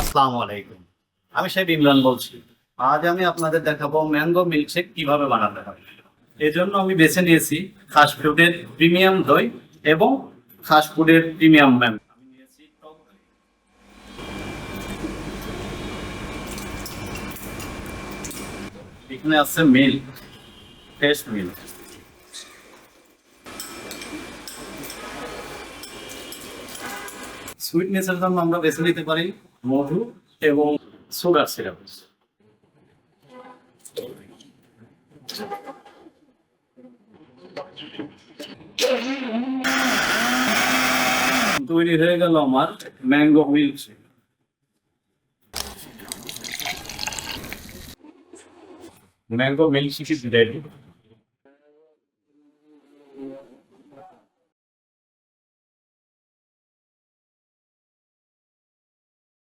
আসসালামু আলাইকুম। আমি শেখ ইমরান বলছি। আজ আমি আপনাদের দেখাবো ম্যাঙ্গো মিল্কশেক কীভাবে বানাতে হবে এই জন্য আমি বেছে নিয়েছি খাস ফুডের প্রিমিয়াম দই এবং খাস ফুডের প্রিমিয়াম ম্যাঙ্গো। এখানে আছে মিল্ক, ফ্রেশ মিল্ক। সুইটনেসের জন্য আমরা বেছে নিতে পারি মধু এবং সুগার সিরাপ তৈরি হয়ে গেল আমার mango milk mango milk ready.